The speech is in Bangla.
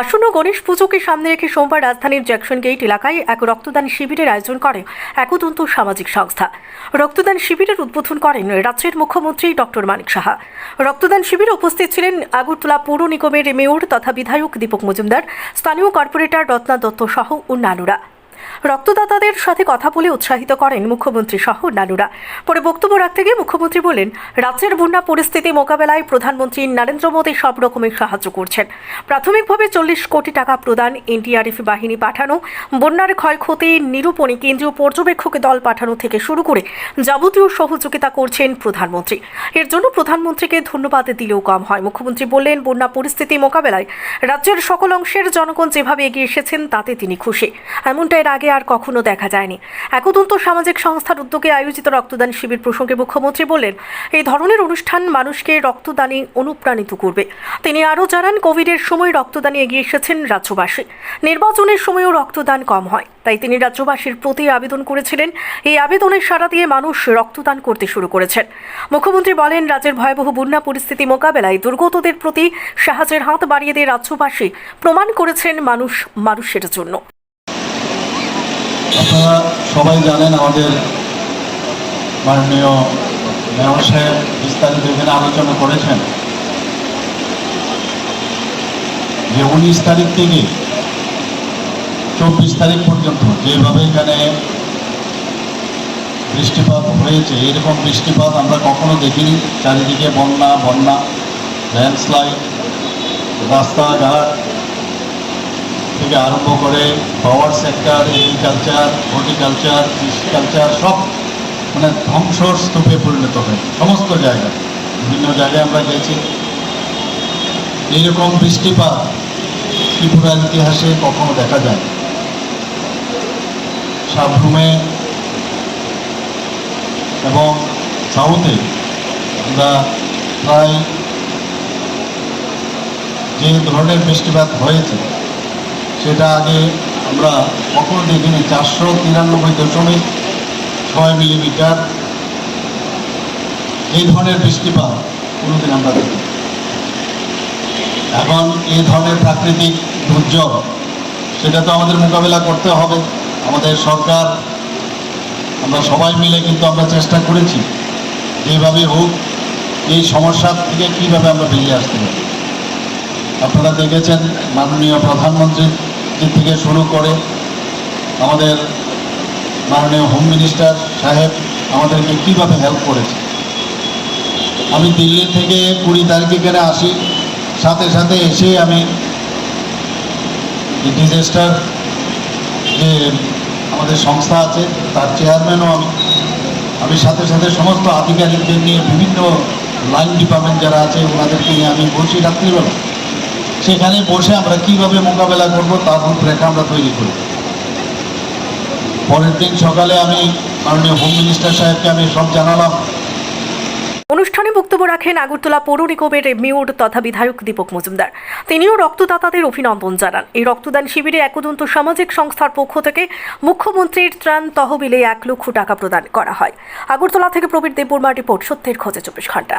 আসন্ন গণেশ পুজোকে সামনে রেখে সোমবার রাজধানীর জ্যাকসন গেট এলাকায় এক রক্তদান শিবিরের আয়োজন করে একদন্ত সামাজিক সংস্থা। রক্তদান শিবিরের উদ্বোধন করেন রাজ্যের মুখ্যমন্ত্রী ডক্টর মানিক সাহা। রক্তদান শিবিরে উপস্থিত ছিলেন আগরতলা পৌর নিগমের মেয়র তথা বিধায়ক দীপক মজুমদার, স্থানীয় কর্পোরেটর রত্না দত্ত সহ অন্যান্যরা। রক্তদাতাদের সাথে কথা বলে উৎসাহিত করেন মুখ্যমন্ত্রী সহ অন্যান্যরা। পরে বক্তব্য রাখতে গিয়ে মুখ্যমন্ত্রী বলেন, রাজ্যের বন্যা পরিস্থিতি মোকাবেলায় প্রধানমন্ত্রী নরেন্দ্র মোদী সব রকমের সাহায্য করছেন। প্রাথমিকভাবে চল্লিশ কোটি টাকা প্রদান এনডিআরএফ বাহিনী পাঠানো, বন্যার ক্ষয়ক্ষতি নিরূপণে কেন্দ্রীয় পর্যবেক্ষক দল পাঠানো থেকে শুরু করে যাবতীয় সহযোগিতা করছেন প্রধানমন্ত্রী। এর জন্য প্রধানমন্ত্রীকে ধন্যবাদ দিলেও কম হয়। মুখ্যমন্ত্রী বললেন বন্যা পরিস্থিতি মোকাবেলায় রাজ্যের সকল অংশের জনগণ যেভাবে এগিয়ে এসেছেন, তাতে তিনি খুশি। এমনটা এর আগে আর কখনো দেখা যায়নি। একদন্ত সামাজিক সংস্থার উদ্যোগে আয়োজিত রক্তদান শিবির প্রসঙ্গে মুখ্যমন্ত্রী বললেন এই ধরনের অনুষ্ঠান মানুষকে রক্তদানে অনুপ্রাণিত করবে। তিনি আরও জানান, কোভিডের সময় রক্তদানে এগিয়ে এসেছেন রাজ্যবাসী। নির্বাচনের সময়ও রক্তদান কম হয়। তাই তিনি রাজ্যবাসীর প্রতি আবেদন করেছিলেন, এই আবেদনের সাড়া দিয়ে মানুষ রক্তদান করতে শুরু করেছেন। মুখ্যমন্ত্রী বলেন, রাজ্যের ভয়াবহ বন্যা পরিস্থিতি মোকাবেলায় দুর্গতদের প্রতি সাহায্যের হাত বাড়িয়ে দিয়ে রাজ্যবাসী প্রমাণ করেছেন মানুষ, মানুষের জন্য। আপনারা সবাই জানেন আমাদের মাননীয় মেয়র সাহেব বিস্তারিত এখানে আলোচনা করেছেন। যে উনিশ তারিখ থেকে চব্বিশ তারিখ পর্যন্ত যেভাবে এখানে বৃষ্টিপাত হয়েছে, এরকম বৃষ্টিপাত আমরা কখনো দেখিনি। চারিদিকে বন্যা বন্যা, ল্যান্ডস্লাইড, রাস্তাঘাট থেকে আরম্ভ করে পাওয়ার সেক্টর এগ্রিকালচার হর্টিকালচার কৃষিকালচার, সব মানে ধ্বংসর স্তূপে পরিণত হয়, সমস্ত জায়গায় বিভিন্ন জায়গায় আমরা গেছি এইরকম বৃষ্টিপাত ত্রিপুরার ইতিহাসে কখনো দেখা যায়। সাবরুমে এবং সাউথে আমরা প্রায় যে ধরনের বৃষ্টিপাত হয়েছে সেটা আগে আমরা কখনো দেখিনি। চারশো তিরানব্বই দশমিক ছয় মিলিমিটার। এই ধরনের বৃষ্টিপাত কোনোদিন আমরা দেখি এখন এই ধরনের প্রাকৃতিক দুর্যোগ, সেটা তো আমাদের মোকাবেলা করতে হবে। আমাদের সরকার, আমরা সবাই মিলে কিন্তু আমরা চেষ্টা করেছি। যেভাবে হোক, এই সমস্যার থেকে কীভাবে আমরা বেরিয়ে আসতে পারি? আপনারা দেখেছেন মাননীয় প্রধানমন্ত্রী থেকে শুরু করে আমাদের মাননীয় হোম মিনিস্টার সাহেব আমাদেরকে কীভাবে হেল্প করেছে? আমি দিল্লি থেকে কুড়ি তারিখে আসি, সাথে সাথে এসে আমি ডিজাস্টার যে আমাদের সংস্থা আছে, তার চেয়ারম্যানও আমি। আমি সাথে সাথে সমস্ত আধিকারিকদের নিয়ে বিভিন্ন লাইন ডিপার্টমেন্ট যারা আছে, ওনাদেরকে নিয়ে আমি বলছি, রাত্রিবেলা সেখানে বসে আমরা কীভাবে মোকাবেলা করব তার রূপরেখা আমরা তৈরি করি। পরের দিন সকালে আমি মাননীয় হোম মিনিস্টার সাহেবকে আমি সব জানালাম। অনুষ্ঠানে বক্তব্য রাখেন আগরতলা পৌর নিগমের মেয়র তথা বিধায়ক দীপক মজুমদার। তিনিও রক্তদাতাদের অভিনন্দন জানান। এই রক্তদান শিবিরে একদন্ত সামাজিক সংস্থার পক্ষ থেকে মুখ্যমন্ত্রীর ত্রাণ তহবিলে এক লক্ষ টাকা প্রদান করা হয়। আগরতলা থেকে প্রবীর দেববর্মা রিপোর্ট সত্যের খোঁজে চব্বিশ ঘণ্টা।